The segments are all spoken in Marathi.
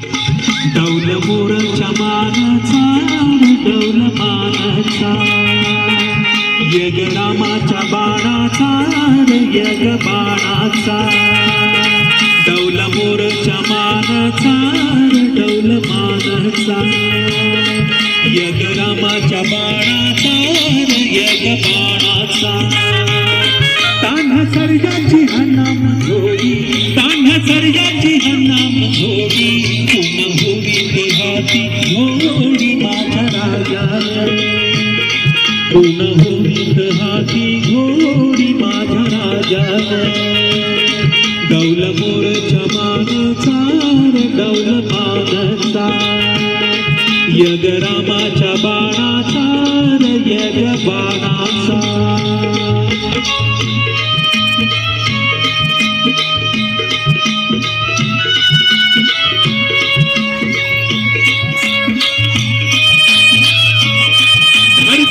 डौल मोरच्या मानाचा डौल मानाचा यग रामाच्या बाणाचा यग बाणाचा डौल मोरच्या मानाचा डौल मानाचा यग रामाच्या बाणाचा यग बाणाचा तान्हा सर्ग पुन होई देहाती घोडी माझ्या राजा डौल मोरच्या मानचा डौल मानचा यग रामाच्या बाणासार यग बाणासा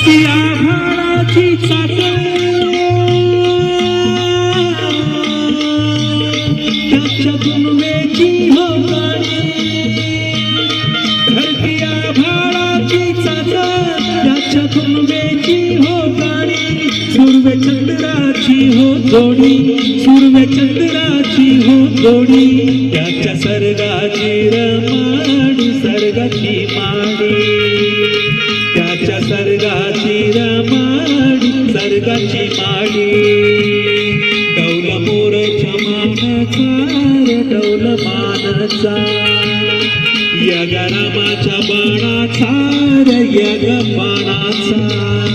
Yeah. त्याच्या हो गाणी सूर्य चंद्राची हो जोडी सूर्य चंद्राची हो जोडी त्याच्या सर्गाची रमाडी सर्गाची माडी. त्याच्या सर्गाची रमाडी सर्गाची माडी. डौल मोरच्या मानाचा डौल मानाचा यग रामाच्या बाणाचा रे यग बाणाचा